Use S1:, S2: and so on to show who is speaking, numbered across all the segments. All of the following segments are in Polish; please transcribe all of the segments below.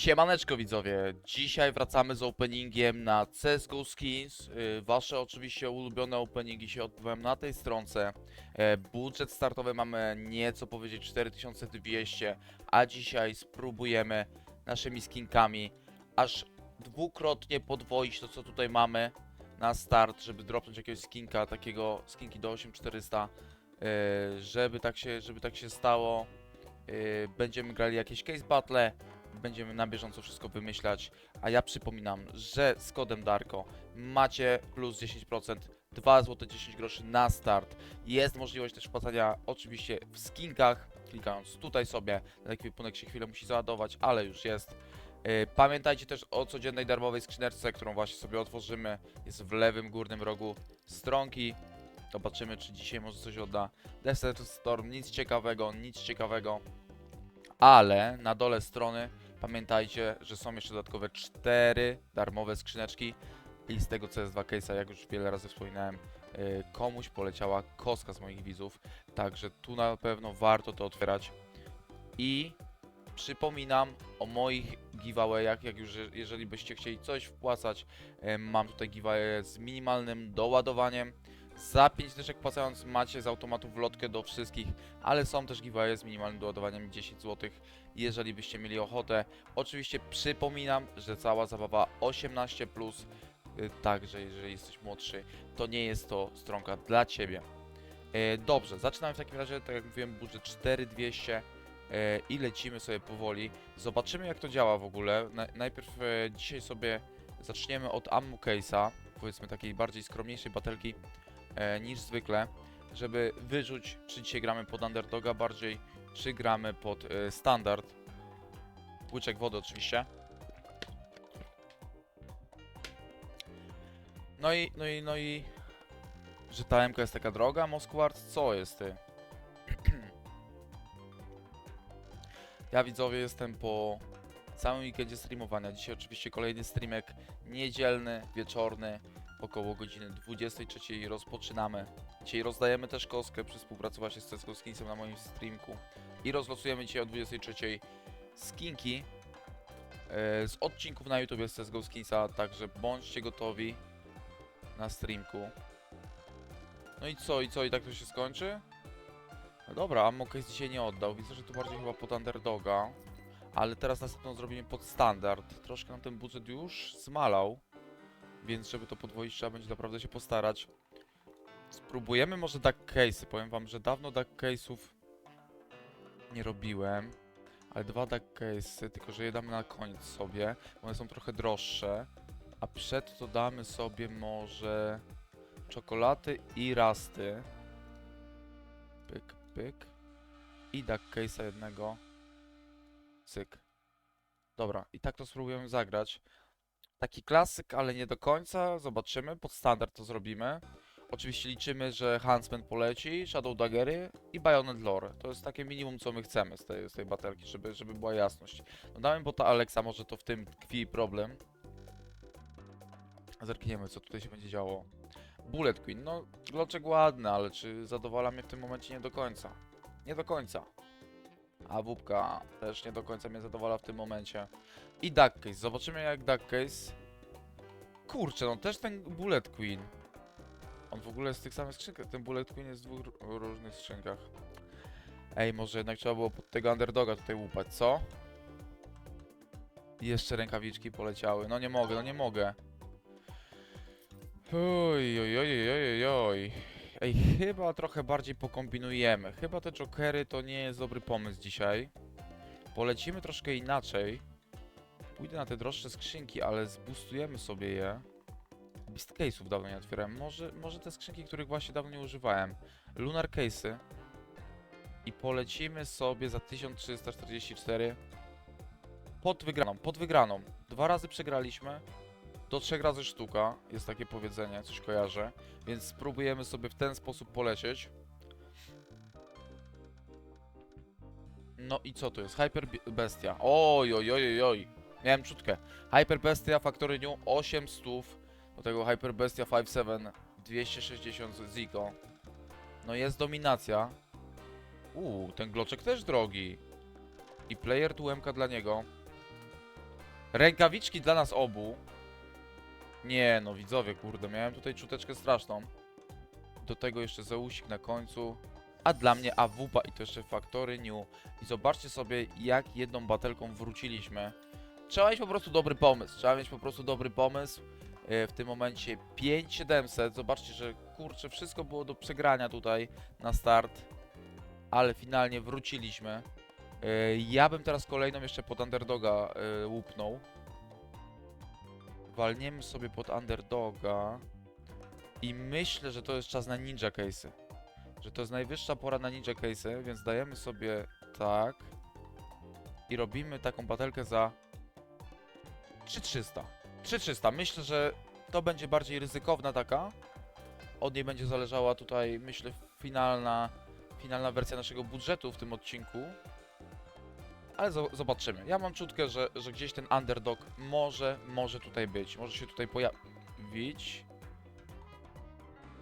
S1: Siemaneczko widzowie, dzisiaj wracamy z openingiem na CSGO Skins. Y, Wasze oczywiście ulubione openingi się odbywają na tej stronce. E, Budżet startowy mamy nieco powyżej 4200, a dzisiaj spróbujemy naszymi skinkami aż dwukrotnie podwoić to co tutaj mamy na start, żeby dropnąć jakiegoś skinka, takiego skinki do 8400. E, Żeby tak się, żeby tak się stało, e, będziemy grali jakieś case battle, będziemy na bieżąco wszystko wymyślać. A ja przypominam, że z kodem Darko macie plus 10%, 2 zł 10 groszy na start. Jest możliwość też wpłacania oczywiście w skinkach, klikając tutaj sobie. Ten ekwipunek się chwilę musi załadować, ale już jest. Yy, Pamiętajcie też o codziennej darmowej skrzyneczce, którą właśnie sobie otworzymy. Jest w lewym górnym rogu stronki. Zobaczymy, czy dzisiaj może coś odda. Desert Storm, nic ciekawego, nic ciekawego. Ale na dole strony pamiętajcie, że są jeszcze dodatkowe cztery darmowe skrzyneczki. I z tego CS2 Case'a, jak już wiele razy wspominałem, yy, komuś poleciała kostka z moich widzów. Także tu na pewno warto to otwierać. I przypominam o moich giveawayach, jak już jeżeli byście chcieli coś wpłacać, yy, mam tutaj giveaway z minimalnym doładowaniem. Za 5 dyszek płacając macie z automatu wlotkę do wszystkich, ale są też giveawaye z minimalnym doładowaniem 10 zł, jeżeli byście mieli ochotę. Oczywiście przypominam, że cała zabawa 18+, plus, y, także jeżeli jesteś młodszy, to nie jest to stronka dla Ciebie. E, Dobrze, zaczynamy w takim razie, tak jak mówiłem, budżet 4200 e, i lecimy sobie powoli. Zobaczymy jak to działa w ogóle. Na, najpierw e, dzisiaj sobie zaczniemy od ammo case'a, powiedzmy takiej bardziej skromniejszej batelki niż zwykle, żeby wyrzuć, czy dzisiaj gramy pod underdoga bardziej, czy gramy pod e, standard. Łyczek wody oczywiście. No i, no i, no i... Że ta MK jest taka droga, Moskward? Co jest ty? ja widzowie jestem po całym weekendzie streamowania. Dzisiaj oczywiście kolejny streamek niedzielny, wieczorny około godziny 23 rozpoczynamy. Dzisiaj rozdajemy też kostkę przy współpracy właśnie z CSGO Skinsem na moim streamku i rozlosujemy dzisiaj o 23 skinki e, z odcinków na YouTube z CSGO Skinsa, także bądźcie gotowi na streamku. No i co, i co, i tak to się skończy? No dobra, Ammo Case dzisiaj nie oddał, widzę, że tu bardziej chyba pod underdoga. Ale teraz następną zrobimy pod standard. Troszkę nam ten budżet już zmalał. Więc żeby to podwoić trzeba będzie naprawdę się postarać. Spróbujemy może duck case'y. Powiem wam, że dawno duck case'ów nie robiłem. Ale dwa duck case'y, tylko że je damy na koniec sobie. bo One są trochę droższe. A przed to damy sobie może czekolady i rasty. Pyk, pyk. I duck case'a jednego. Cyk. Dobra, i tak to spróbujemy zagrać. Taki klasyk, ale nie do końca. Zobaczymy. Pod standard to zrobimy. Oczywiście liczymy, że Huntsman poleci, Shadow Daggery i Bayonet Lore. To jest takie minimum, co my chcemy z tej, z tej batelki, żeby, żeby była jasność. No damy bota Alexa, może to w tym tkwi problem. Zerkniemy, co tutaj się będzie działo. Bullet Queen, no gloczek ładny, ale czy zadowala mnie w tym momencie nie do końca. Nie do końca. A wupka też nie do końca mnie zadowala w tym momencie. I Duck Case. Zobaczymy jak Duck Case. Kurczę, no też ten Bullet Queen. On w ogóle jest w tych samych skrzynkach. Ten Bullet Queen jest w dwóch ró- różnych skrzynkach. Ej, może jednak trzeba było pod tego underdoga tutaj łupać, co? Jeszcze rękawiczki poleciały. No nie mogę, no nie mogę. Oj, oj, oj, oj, oj, oj. Ej, chyba trochę bardziej pokombinujemy. Chyba te jokery to nie jest dobry pomysł dzisiaj. Polecimy troszkę inaczej. Pójdę na te droższe skrzynki, ale zboostujemy sobie je. Beast Case'ów dawno nie otwierałem. Może, może te skrzynki, których właśnie dawno nie używałem. Lunar Case'y. I polecimy sobie za 1344 pod wygraną, pod wygraną. Dwa razy przegraliśmy. Do trzech razy sztuka, jest takie powiedzenie, coś kojarzę. Więc spróbujemy sobie w ten sposób polecieć. No i co to jest? Hyper Bestia. Oj, oj, oj, oj. Miałem czutkę. Hyper Bestia Factory New 800. Do tego Hyper Bestia 5.7 260 Zico. No jest dominacja. Uuu, ten gloczek też drogi. I player tu MK dla niego. Rękawiczki dla nas obu. Nie no, widzowie, kurde, miałem tutaj czuteczkę straszną. Do tego jeszcze Zeusik na końcu. A dla mnie AWP i to jeszcze Factory New. I zobaczcie sobie, jak jedną batelką wróciliśmy. Trzeba mieć po prostu dobry pomysł. Trzeba mieć po prostu dobry pomysł. E, W tym momencie 5700. Zobaczcie, że kurczę, wszystko było do przegrania tutaj na start. Ale finalnie wróciliśmy. E, Ja bym teraz kolejną jeszcze pod underdoga e, łupnął. Walniemy sobie pod underdoga. I myślę, że to jest czas na ninja case'y. Że to jest najwyższa pora na ninja case'y, więc dajemy sobie tak. I robimy taką batelkę za 3300. 3300. Myślę, że to będzie bardziej ryzykowna taka. Od niej będzie zależała tutaj, myślę, finalna, finalna wersja naszego budżetu w tym odcinku. Ale zo- zobaczymy. Ja mam czutkę, że, że gdzieś ten underdog może, może tutaj być. Może się tutaj pojawić.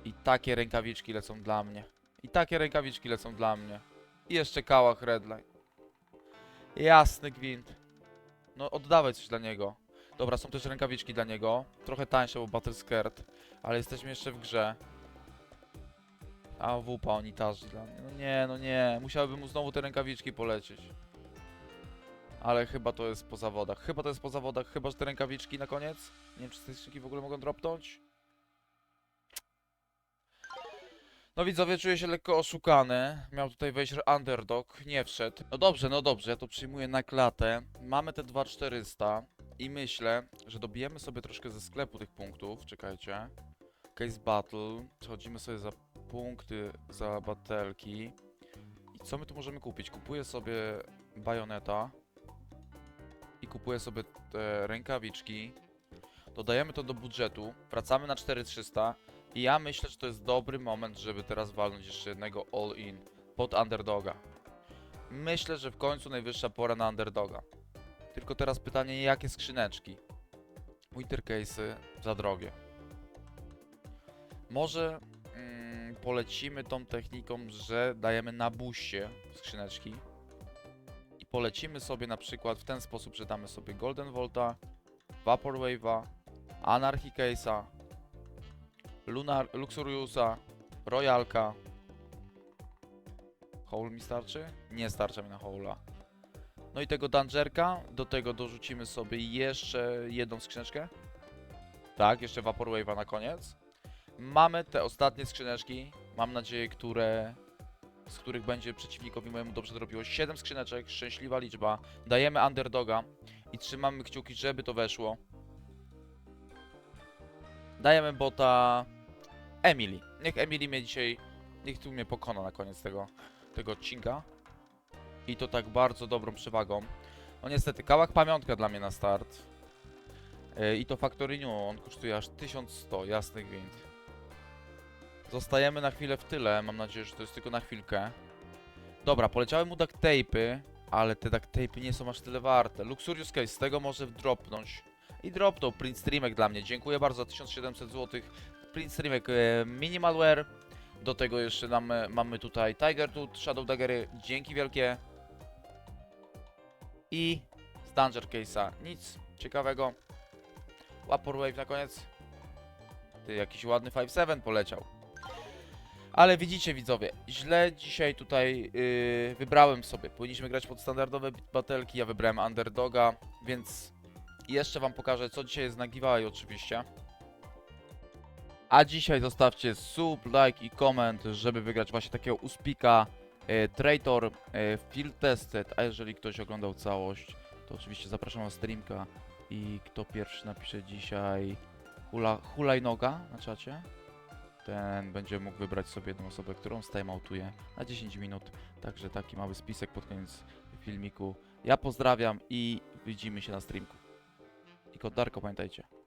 S1: I takie rękawiczki lecą dla mnie. I takie rękawiczki lecą dla mnie. I jeszcze kałach redline. Jasny gwint. No oddawaj coś dla niego. Dobra, są też rękawiczki dla niego. Trochę tańsze, bo Battle Skirt. Ale jesteśmy jeszcze w grze. A wupa onitarzy dla mnie. No nie, no nie. Musiałyby mu znowu te rękawiczki polecieć. Ale chyba to jest po zawodach. Chyba to jest po zawodach. Chyba, że te rękawiczki na koniec. Nie wiem, czy te szyki w ogóle mogą dropnąć. No widzowie, czuję się lekko oszukany. Miał tutaj wejść underdog, nie wszedł. No dobrze, no dobrze, ja to przyjmuję na klatę. Mamy te 2400 i myślę, że dobijemy sobie troszkę ze sklepu tych punktów. Czekajcie. Case Battle. Przechodzimy sobie za punkty, za batelki. I co my tu możemy kupić? Kupuję sobie bajoneta. I kupuję sobie te rękawiczki. Dodajemy to do budżetu. Wracamy na 4300. I ja myślę, że to jest dobry moment, żeby teraz walnąć jeszcze jednego all-in pod underdoga. Myślę, że w końcu najwyższa pora na underdoga. Tylko teraz pytanie, jakie skrzyneczki? Winter case'y za drogie. Może mm, polecimy tą techniką, że dajemy na buście skrzyneczki. Polecimy sobie na przykład w ten sposób, że damy sobie Golden Volta, Vapor Wave'a, Anarchy Case'a, Lunar, Luxuriusa, Royalka. Hole mi starczy? Nie starcza mi na Hole'a. No i tego Dangerka, do tego dorzucimy sobie jeszcze jedną skrzyneczkę. Tak, jeszcze Vapor Wave'a na koniec. Mamy te ostatnie skrzyneczki, mam nadzieję, które z których będzie przeciwnikowi mojemu dobrze zrobiło 7 skrzyneczek, szczęśliwa liczba. Dajemy underdoga i trzymamy kciuki, żeby to weszło. Dajemy bota Emily. Niech Emily mnie dzisiaj, niech tu mnie pokona na koniec tego, tego odcinka. I to tak bardzo dobrą przewagą. No niestety, kałak pamiątka dla mnie na start. Yy, I to Factory New, on kosztuje aż 1100, jasny gwint. Zostajemy na chwilę w tyle, mam nadzieję, że to jest tylko na chwilkę. Dobra, poleciały mu duct tape'y, ale te duct tape'y nie są aż tyle warte. Luxurious Case, z tego może dropnąć. I dropnął print streamek dla mnie, dziękuję bardzo za 1700 zł. Print streamek e, minimalware. Do tego jeszcze mamy, mamy tutaj Tiger Tooth, Shadow Daggery, dzięki wielkie. I z Danger Case'a nic ciekawego. Vapor Wave na koniec. Ty, jakiś ładny 5-7 poleciał. Ale widzicie widzowie, źle dzisiaj tutaj yy, wybrałem sobie. Powinniśmy grać pod standardowe batelki, ja wybrałem underdoga, więc jeszcze wam pokażę co dzisiaj jest na giveaway oczywiście. A dzisiaj zostawcie sub, like i koment, żeby wygrać właśnie takiego uspika e, Traitor e, Field Tested, a jeżeli ktoś oglądał całość, to oczywiście zapraszam na streamka i kto pierwszy napisze dzisiaj hula, hulajnoga na czacie, ten będzie mógł wybrać sobie jedną osobę, którą stimeoutuje na 10 minut, także taki mały spisek pod koniec filmiku. Ja pozdrawiam i widzimy się na streamku. I kod Darko pamiętajcie.